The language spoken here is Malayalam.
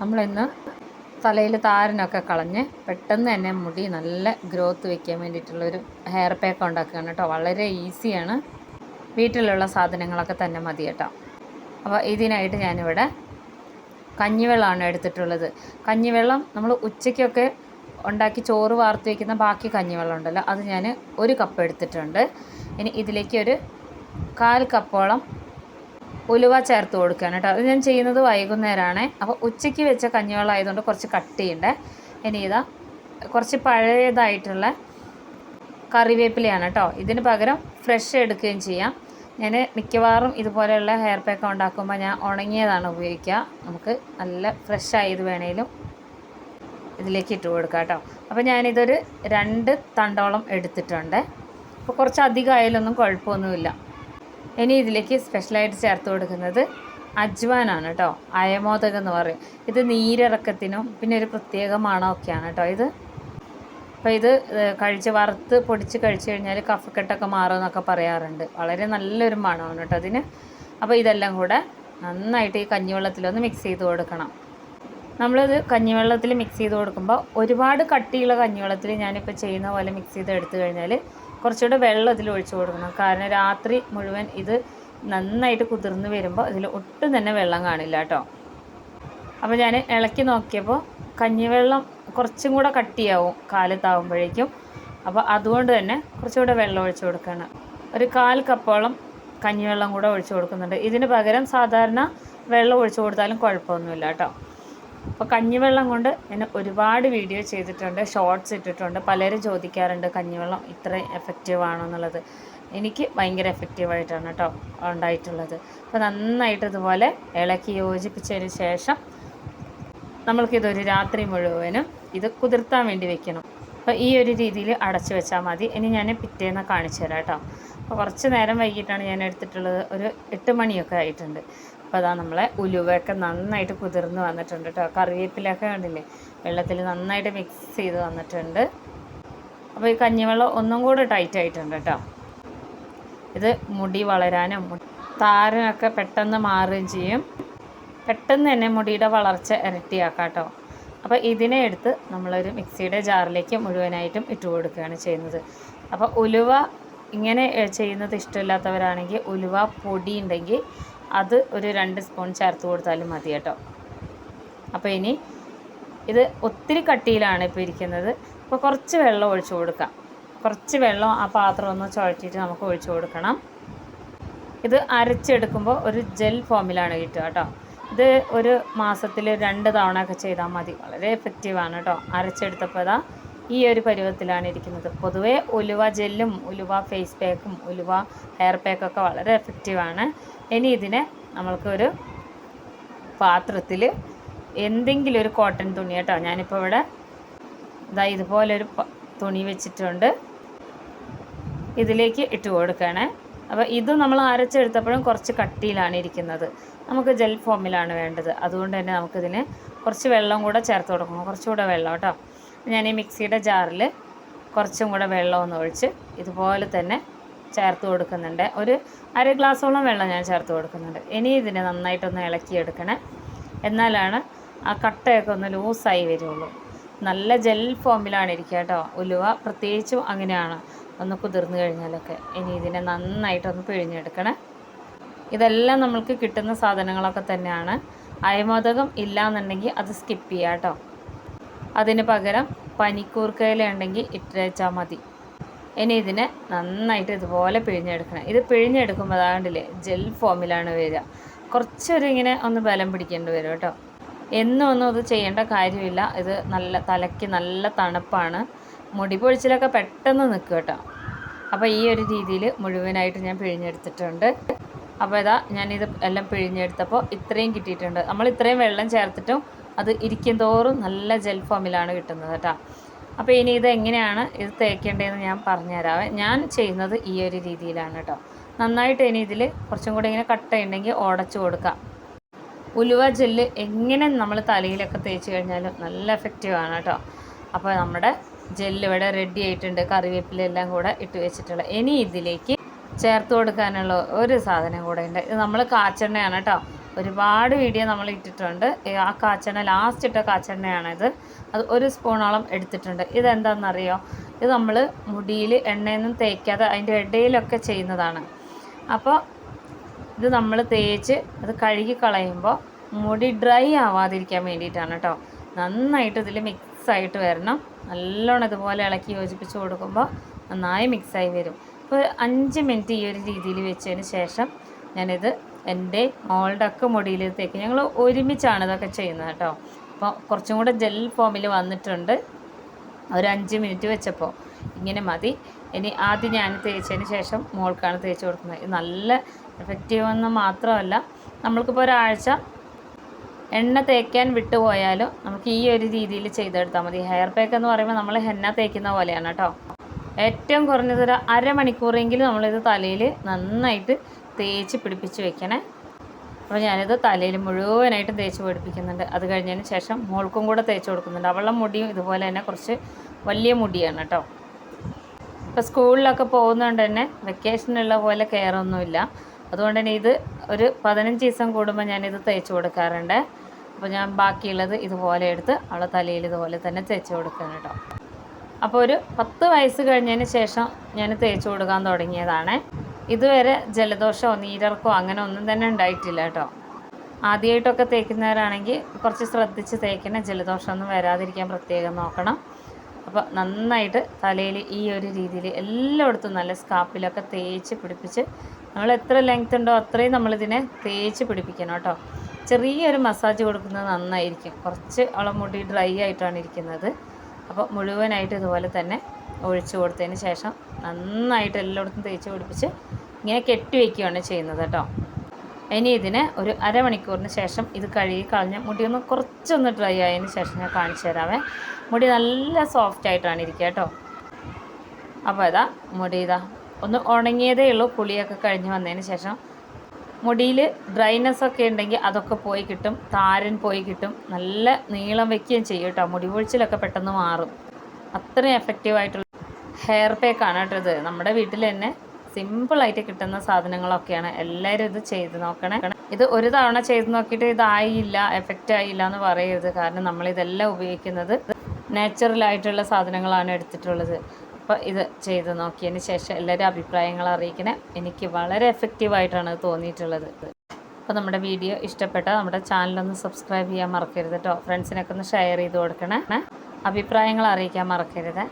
നമ്മളിന്ന് തലയിൽ താരനൊക്കെ കളഞ്ഞ് പെട്ടെന്ന് തന്നെ മുടി നല്ല ഗ്രോത്ത് വെക്കാൻ വേണ്ടിയിട്ടുള്ളൊരു ഹെയർ പാക്ക് ഉണ്ടാക്കുകയാണ് കേട്ടോ. വളരെ ഈസിയാണ് വീട്ടിലുള്ള സാധനങ്ങളൊക്കെ തന്നെ മതി കേട്ടോ. അപ്പോൾ ഇതിനായിട്ട് ഞാനിവിടെ കഞ്ഞിവെള്ളമാണ് എടുത്തിട്ടുള്ളത്. കഞ്ഞിവെള്ളം നമ്മൾ ഉച്ചയ്ക്കൊക്കെ ഉണ്ടാക്കി ചോറ് വാർത്ത് വയ്ക്കുന്ന ബാക്കി കഞ്ഞിവെള്ളം ഉണ്ടല്ലോ അത് ഞാൻ ഒരു കപ്പ് എടുത്തിട്ടുണ്ട്. ഇനി ഇതിലേക്ക് ഒരു കാൽ കപ്പോളം ഉലുവ ചേർത്ത് കൊടുക്കുകയാണ് കേട്ടോ. അത് ഞാൻ ചെയ്യുന്നത് വൈകുന്നേരമാണ് അപ്പോൾ ഉച്ചയ്ക്ക് വെച്ച കഞ്ഞിവെള്ളം ആയതുകൊണ്ട് കുറച്ച് ചെയ്യണ്ടേ. ഇനി ഇതാ കുറച്ച് പഴയതായിട്ടുള്ള കറിവേപ്പിലയാണ് കേട്ടോ. ഇതിന് പകരം ഫ്രഷ് എടുക്കുകയും ചെയ്യാം. ഞാൻ മിക്കവാറും ഇതുപോലെയുള്ള ഹെയർ പാക്ക് ഉണ്ടാക്കുമ്പോൾ ഞാൻ ഉണങ്ങിയതാണ് ഉപയോഗിക്കുക. നമുക്ക് നല്ല ഫ്രഷ് ആയത് വേണേലും ഇതിലേക്ക് ഇട്ട് കൊടുക്കാം കേട്ടോ. അപ്പോൾ ഞാനിതൊരു രണ്ട് തണ്ടോളം എടുത്തിട്ടുണ്ട്. അപ്പോൾ കുറച്ച് അധികം ആയാലൊന്നും കുഴപ്പമൊന്നുമില്ല. ഇനി ഇതിലേക്ക് സ്പെഷ്യലായിട്ട് ചേർത്ത് കൊടുക്കുന്നത് അജ്വാനാണ് കേട്ടോ. അയമോദകം എന്ന് പറയും. ഇത് നീരിറക്കത്തിനും പിന്നെ ഒരു പ്രത്യേക മണമൊക്കെയാണ് കേട്ടോ ഇത്. അപ്പോൾ ഇത് കഴിച്ച് വറുത്ത് പൊടിച്ച് കഴിച്ചു കഴിഞ്ഞാൽ കഫക്കെട്ടൊക്കെ മാറുമെന്നൊക്കെ പറയാറുണ്ട്. വളരെ നല്ലൊരു മണമാണ് കേട്ടോ അതിന് അപ്പോൾ ഇതെല്ലാം കൂടെ നന്നായിട്ട് ഈ കഞ്ഞിവെള്ളത്തിലൊന്ന് മിക്സ് ചെയ്ത് കൊടുക്കണം. നമ്മളിത് കഞ്ഞിവെള്ളത്തിൽ മിക്സ് ചെയ്ത് കൊടുക്കുമ്പോൾ ഒരുപാട് കട്ടിയുള്ള കഞ്ഞിവെള്ളത്തിൽ ഞാനിപ്പോൾ ചെയ്യുന്ന പോലെ മിക്സ് ചെയ്ത് എടുത്തു കഴിഞ്ഞാൽ കുറച്ചുകൂടെ വെള്ളം ഇതിൽ ഒഴിച്ചു കൊടുക്കണം. കാരണം രാത്രി മുഴുവൻ ഇത് നന്നായിട്ട് കുതിർന്ന് വരുമ്പോൾ ഇതിൽ ഒട്ടും തന്നെ വെള്ളം കാണില്ല കേട്ടോ. അപ്പോൾ ഞാൻ ഇളക്കി നോക്കിയപ്പോൾ കഞ്ഞിവെള്ളം കുറച്ചും കൂടെ കട്ടിയാവും കാലത്താവുമ്പോഴേക്കും. അപ്പോൾ അതുകൊണ്ട് തന്നെ കുറച്ചുകൂടെ വെള്ളം ഒഴിച്ചു കൊടുക്കുകയാണ് ഒരു കാൽ കപ്പോളം കഞ്ഞിവെള്ളം കൂടെ ഒഴിച്ചു കൊടുക്കുന്നുണ്ട്. ഇതിന് പകരം സാധാരണ വെള്ളം ഒഴിച്ചു കൊടുത്താലും കുഴപ്പമൊന്നുമില്ല കേട്ടോ. അപ്പോൾ കഞ്ഞിവെള്ളം കൊണ്ട് ഞാൻ ഒരുപാട് വീഡിയോ ചെയ്തിട്ടുണ്ട് ഷോർട്സ് ഇട്ടിട്ടുണ്ട്. പലരും ചോദിക്കാറുണ്ട് കഞ്ഞിവെള്ളം ഇത്ര എഫക്റ്റീവ് ആണോ എന്നുള്ളത്. എനിക്ക് ഭയങ്കര എഫക്റ്റീവായിട്ടാണ് കേട്ടോ ഉണ്ടായിട്ടുള്ളത്. അപ്പോൾ നന്നായിട്ട് ഇതുപോലെ ഇളക്കി യോജിപ്പിച്ചതിന് ശേഷം നമ്മൾക്കിതൊരു രാത്രി മുഴുവനും ഇത് കുതിർത്താൻ വേണ്ടി വെക്കണം. അപ്പോൾ ഈ ഒരു രീതിയിൽ അടച്ചു വെച്ചാൽ മതി. ഇനി ഞാൻ പിറ്റേന്ന് കാണിച്ചു തരാം കേട്ടോ. അപ്പോൾ കുറച്ച് നേരം വൈകിട്ടാണ് ഞാൻ എടുത്തിട്ടുള്ളത്. ഒരു എട്ട് മണിയൊക്കെ ആയിട്ടുണ്ട്. അപ്പോൾ അതാ നമ്മളെ ഉലുവയൊക്കെ നന്നായിട്ട് കുതിർന്ന് വന്നിട്ടുണ്ട് കേട്ടോ കറിവേപ്പിലൊക്കെ കണ്ടില്ലേ? വെള്ളത്തിൽ നന്നായിട്ട് മിക്സ് ചെയ്ത് വന്നിട്ടുണ്ട്. അപ്പോൾ ഈ കഞ്ഞിവെള്ളം ഒന്നും കൂടെ ടൈറ്റ് ആയിട്ടുണ്ട് കേട്ടോ ഇത് മുടി വളരാനും താരനൊക്കെ പെട്ടെന്ന് മാറുകയും ചെയ്യും. പെട്ടെന്ന് തന്നെ മുടിയുടെ വളർച്ച ഇരട്ടിയാക്കാം കേട്ടോ അപ്പോൾ ഇതിനെ എടുത്ത് നമ്മളൊരു മിക്സിയുടെ ജാറിലേക്ക് മുഴുവനായിട്ടും ഇട്ട് കൊടുക്കുകയാണ് ചെയ്യുന്നത്. അപ്പോൾ ഉലുവ ഇങ്ങനെ ചെയ്യുന്നത് ഇഷ്ടമില്ലാത്തവരാണെങ്കിൽ ഉലുവ പൊടി ഉണ്ടെങ്കിൽ അത് ഒരു രണ്ട് സ്പൂൺ ചേർത്ത് കൊടുത്താലും മതി കേട്ടോ. അപ്പോൾ ഇനി ഇത് ഒത്തിരി കട്ടിയിലാണ് ഇപ്പോൾ ഇരിക്കുന്നത്. അപ്പോൾ കുറച്ച് വെള്ളം ഒഴിച്ചു കൊടുക്കാം. കുറച്ച് വെള്ളം ആ പാത്രം ഒന്ന് ചുഴറ്റിയിട്ട് നമുക്ക് ഒഴിച്ചു കൊടുക്കണം. ഇത് അരച്ചെടുക്കുമ്പോൾ ഒരു ജെൽ ഫോമിലാണ് കിട്ടുക കേട്ടോ. ഇത് ഒരു മാസത്തിൽ രണ്ട് തവണ ഒക്കെ ചെയ്താൽ മതി. വളരെ എഫക്റ്റീവാണ് കേട്ടോ. അരച്ചെടുത്തപ്പോൾ ഇതാ ഈ ഒരു പരുവത്തിലാണ് ഇരിക്കുന്നത്. പൊതുവേ ഉലുവ ജെല്ലും ഉലുവ ഫേസ് പാക്കും ഉലുവ ഹെയർ പാക്കൊക്കെ വളരെ എഫക്റ്റീവാണ് ഇനി ഇതിനെ നമ്മൾക്കൊരു പാത്രത്തിൽ എന്തെങ്കിലും ഒരു കോട്ടൺ തുണി കേട്ടോ. ഞാനിപ്പോൾ ഇവിടെ ഇതാ ഇതുപോലൊരു തുണി വെച്ചിട്ടുണ്ട്. ഇതിലേക്ക് ഇട്ട് കൊടുക്കണേ. അപ്പോൾ ഇത് നമ്മൾ അരച്ചെടുത്തപ്പോഴും കുറച്ച് കട്ടിയിലാണ് ഇരിക്കുന്നത്. നമുക്ക് ജെൽ ഫോമിലാണ് വേണ്ടത്. അതുകൊണ്ട് തന്നെ നമുക്കിതിന് കുറച്ച് വെള്ളം കൂടെ ചേർത്ത് കൊടുക്കണം. കുറച്ചുകൂടെ വെള്ളം കേട്ടോ. ഞാൻ ഈ മിക്സിയുടെ ജാറിൽ കുറച്ചും കൂടെ വെള്ളം ഒഴിച്ച് ഇതുപോലെ തന്നെ ചേർത്ത് കൊടുക്കുന്നുണ്ട്. ഒരു അര ഗ്ലാസോളം വെള്ളം ഞാൻ ചേർത്ത് കൊടുക്കുന്നുണ്ട്. ഇനി ഇതിനെ നന്നായിട്ടൊന്ന് ഇളക്കിയെടുക്കണേ. എന്നാലാണ് ആ കട്ടയൊക്കെ ഒന്ന് ലൂസായി വരുള്ളൂ. നല്ല ജെൽ ഫോമിലാണ് ഇരിക്കുക കേട്ടോ. ഉലുവ പ്രത്യേകിച്ചും അങ്ങനെയാണ്. ഒന്ന് കുതിർന്നു കഴിഞ്ഞാലൊക്കെ. ഇനി ഇതിനെ നന്നായിട്ടൊന്ന് പിഴിഞ്ഞെടുക്കണേ. ഇതെല്ലാം നമ്മൾക്ക് കിട്ടുന്ന സാധനങ്ങളൊക്കെ തന്നെയാണ്. അയമോദകം ഇല്ലയെന്നുണ്ടെങ്കിൽ അത് സ്കിപ്പ് ചെയ്യാം കേട്ടോ. അതിന് പകരം പനിക്കൂർക്കയില ഉണ്ടെങ്കിൽ ഇട്ടേച്ചാൽ മതി. ഇനി ഇതിനെ നന്നായിട്ട് ഇതുപോലെ പിഴിഞ്ഞെടുക്കണം. ഇത് പിഴിഞ്ഞെടുക്കുമ്പോൾ അതാണ്ടില്ലേ ജെൽ ഫോമിലാണ് വരിക. കുറച്ചൊരു ഇങ്ങനെ ഒന്ന് ബലം പിടിക്കേണ്ടി വരും കേട്ടോ. എന്നും ഒന്നും അത് ചെയ്യേണ്ട കാര്യമില്ല. ഇത് നല്ല തലയ്ക്ക് നല്ല തണുപ്പാണ്. മുടി പൊഴിച്ചിലൊക്കെ പെട്ടെന്ന് നിൽക്കും കേട്ടോ. അപ്പോൾ ഈ ഒരു രീതിയിൽ മുഴുവനായിട്ട് ഞാൻ പിഴിഞ്ഞെടുത്തിട്ടുണ്ട്. അപ്പോൾ ഇതാ ഞാനിത് എല്ലാം പിഴിഞ്ഞെടുത്തപ്പോൾ ഇത്രയും കിട്ടിയിട്ടുണ്ട്. നമ്മൾ ഇത്രയും വെള്ളം ചേർത്തിട്ടും അത് ഇരിക്കും തോറും നല്ല ജെൽ ഫോമിലാണ് കിട്ടുന്നത് കേട്ടോ. അപ്പോൾ ഇനി ഇത് എങ്ങനെയാണ് ഇത് തേക്കേണ്ടതെന്ന് ഞാൻ പറഞ്ഞുതരാം. ഞാൻ ചെയ്യുന്നത് ഈ ഒരു രീതിയിലാണ് കേട്ടോ. നന്നായിട്ട് ഇനി ഇതിൽ കുറച്ചും കൂടി ഇങ്ങനെ കട്ടയുണ്ടെങ്കിൽ ഉടച്ചു കൊടുക്കാം. ഉലുവ ജെല്ല് എങ്ങനെ നമ്മൾ തലയിലൊക്കെ തേച്ച് കഴിഞ്ഞാലും നല്ല എഫക്റ്റീവാണ് കേട്ടോ. അപ്പോൾ നമ്മുടെ ജെല്ല് ഇവിടെ റെഡി ആയിട്ടുണ്ട്. കറിവേപ്പില എല്ലാം കൂടെ ഇട്ട് വെച്ചിട്ടുള്ള. ഇനി ഇതിലേക്ക് ചേർത്ത് കൊടുക്കാനുള്ള ഒരു സാധനം കൂടെ ഉണ്ട്. ഇത് നമ്മൾ കാച്ചെണ്ണയാണ് കേട്ടോ. ഒരുപാട് വീഡിയോ നമ്മൾ ഇട്ടിട്ടുണ്ട്. ആ കാച്ചെണ്ണ ലാസ്റ്റ് ഇട്ട കാച്ചെണ്ണയാണിത്. അത് ഒരു സ്പൂണോളം എടുത്തിട്ടുണ്ട്. ഇതെന്താണെന്നറിയോ ഇത് നമ്മൾ മുടിയിൽ എണ്ണയൊന്നും തേക്കാതെ അതിന്റെ ഇടയിലൊക്കെ ചെയ്യുന്നതാണ്. അപ്പോൾ ഇത് നമ്മൾ തേച്ച് അത് കഴുകി കളയുമ്പോൾ മുടി ഡ്രൈ ആവാതിരിക്കാൻ വേണ്ടിയിട്ടാണ് കേട്ടോ. നന്നായിട്ട് ഇതിൽ മിക്സ് ആയിട്ട് വരണം. നല്ലോണം ഇതുപോലെ ഇളക്കി യോജിപ്പിച്ച് കൊടുക്കുമ്പോൾ നന്നായി മിക്സായി വരും. ഇപ്പോൾ അഞ്ച് മിനിറ്റ് ഈ ഒരു രീതിയിൽ വെച്ചതിന് ശേഷം ഞാനിത് എന്റെ മോളുടെ ഒക്കെ മുടിയിലേക്ക് ഞങ്ങൾ ഒരുമിച്ചാണ് ഇതൊക്കെ ചെയ്യുന്നത് കേട്ടോ. അപ്പോൾ കുറച്ചും കൂടെ ജെൽ ഫോമിൽ വന്നിട്ടുണ്ട്. ഒരു അഞ്ച് മിനിറ്റ് വെച്ചപ്പോൾ ഇങ്ങനെ മതി. ഇനി ആദ്യം ഞാൻ തേച്ചതിന് ശേഷം മോൾക്കാണ് തേച്ച് കൊടുക്കുന്നത്. ഇത് നല്ല എഫക്റ്റീവ് എന്ന് മാത്രമല്ല നമ്മൾക്കിപ്പോൾ ഒരാഴ്ച എണ്ണ തേക്കാൻ വിട്ടുപോയാലും നമുക്ക് ഈ ഒരു രീതിയിൽ ചെയ്തെടുത്താൽ മതി. ഹെയർ പാക്ക് എന്ന് പറയുമ്പോൾ നമ്മൾ ഹെന്ന തേക്കുന്ന പോലെയാണ് കേട്ടോ. ഏറ്റവും കുറഞ്ഞത് ഒരു അരമണിക്കൂറെങ്കിലും നമ്മളിത് തലയിൽ നന്നായിട്ട് തേച്ച് പിടിപ്പിച്ച് വെക്കണേ. അപ്പോൾ ഞാനിത് തലയിൽ മുഴുവനായിട്ടും തേച്ച് പിടിപ്പിക്കുന്നുണ്ട്. അത് കഴിഞ്ഞതിന് ശേഷം മോൾക്കും കൂടെ തേച്ച് കൊടുക്കുന്നുണ്ട്. അവളുടെ മുടിയും ഇതുപോലെ തന്നെ കുറച്ച് വലിയ മുടിയാണ് കേട്ടോ ഇപ്പോൾ സ്കൂളിലൊക്കെ പോകുന്നതുകൊണ്ട് തന്നെ വെക്കേഷനുള്ള പോലെ കെയറൊന്നുമില്ല അതുകൊണ്ട് തന്നെ ഇത് ഒരു പതിനഞ്ച് ദിവസം കൂടുമ്പോൾ ഞാനിത് തേച്ച് കൊടുക്കാറുണ്ട്. അപ്പോൾ ഞാൻ ബാക്കിയുള്ളത് ഇതുപോലെ എടുത്ത് അവളെ തലയിൽ ഇതുപോലെ തന്നെ തേച്ച് കൊടുക്കണം കേട്ടോ അപ്പോൾ ഒരു പത്ത് വയസ്സ് കഴിഞ്ഞതിന് ശേഷം ഞാൻ തേച്ച് കൊടുക്കാൻ തുടങ്ങിയതാണ്. ഇതുവരെ ജലദോഷമോ നീരിറക്കോ അങ്ങനെ ഒന്നും തന്നെ ഉണ്ടായിട്ടില്ല കേട്ടോ. ആദ്യമായിട്ടൊക്കെ തേക്കുന്നവരാണെങ്കിൽ കുറച്ച് ശ്രദ്ധിച്ച് തേക്കണം ജലദോഷമൊന്നും വരാതിരിക്കാൻ പ്രത്യേകം നോക്കണം. അപ്പോൾ നന്നായിട്ട് തലയിൽ ഈ ഒരു രീതിയിൽ എല്ലായിടത്തും നല്ല സ്കാപ്പിലൊക്കെ തേച്ച് പിടിപ്പിച്ച് നമ്മൾ എത്ര ലെങ്ത് ഉണ്ടോ അത്രയും നമ്മളിതിനെ തേച്ച് പിടിപ്പിക്കണം കേട്ടോ. ചെറിയൊരു മസാജ് കൊടുക്കുന്നത് നന്നായിരിക്കും. കുറച്ച് അവളെ മുടി ഡ്രൈ ആയിട്ടാണ് ഇരിക്കുന്നത്. അപ്പോൾ മുഴുവനായിട്ട് ഇതുപോലെ തന്നെ ഒഴിച്ചു കൊടുത്തതിന് ശേഷം നന്നായിട്ട് എല്ലായിടത്തും തേച്ച് പിടിപ്പിച്ച് ഇങ്ങനെ കെട്ടി വയ്ക്കുകയാണ് ചെയ്യുന്നത് കേട്ടോ. ഇനി ഇതിന് ഒരു അരമണിക്കൂറിന് ശേഷം ഇത് കഴുകി കളഞ്ഞ് മുടി ഒന്ന് കുറച്ചൊന്ന് ഡ്രൈ ആയതിന് ശേഷം ഞാൻ കാണിച്ചു തരാമേ. മുടി നല്ല സോഫ്റ്റ് ആയിട്ടാണ് ഇരിക്കുക കേട്ടോ. അപ്പോൾ ഇതാ മുടി ഇതാ. ഒന്ന് ഉണങ്ങിയതേ ഉള്ളൂ. കുളിയൊക്കെ കഴിഞ്ഞ് വന്നതിന് ശേഷം മുടിയിൽ ഡ്രൈനെസ് ഒക്കെ ഉണ്ടെങ്കിൽ അതൊക്കെ പോയി കിട്ടും. താരൻ പോയി കിട്ടും. നല്ല നീളം വയ്ക്കുകയും ചെയ്യും കേട്ടോ. മുടി പൊഴിച്ചിലൊക്കെ പെട്ടെന്ന് മാറും. അത്രയും എഫക്റ്റീവ് ആയിട്ടുള്ള ഹെയർ പേക്കാണ് കേട്ടോ ഇത്. നമ്മുടെ വീട്ടിൽ തന്നെ സിമ്പിളായിട്ട് കിട്ടുന്ന സാധനങ്ങളൊക്കെയാണ്. എല്ലാവരും ഇത് ചെയ്ത് നോക്കണേ. ഇത് ഒരു തവണ ചെയ്ത് നോക്കിയിട്ട് ഇതായില്ല എഫക്റ്റ് ആയില്ല എന്ന് പറയരുത്. കാരണം നമ്മൾ ഇതെല്ലാം ഉപയോഗിക്കുന്നത് നാച്ചുറൽ ആയിട്ടുള്ള സാധനങ്ങളാണ് എടുത്തിട്ടുള്ളത്. അപ്പോൾ ഇത് ചെയ്ത് നോക്കിയതിന് ശേഷം എല്ലാവരും അഭിപ്രായങ്ങൾ അറിയിക്കണേ. എനിക്ക് വളരെ എഫക്റ്റീവായിട്ടാണ് തോന്നിയിട്ടുള്ളത്. അപ്പോൾ നമ്മുടെ വീഡിയോ ഇഷ്ടപ്പെട്ട നമ്മുടെ ചാനലൊന്ന് സബ്സ്ക്രൈബ് ചെയ്യാൻ മറക്കരുത് കേട്ടോ. ഫ്രണ്ട്സിനൊക്കെ ഒന്ന് ഷെയർ ചെയ്ത് കൊടുക്കണേ. അഭിപ്രായങ്ങൾ അറിയിക്കാൻ മറക്കരുത്.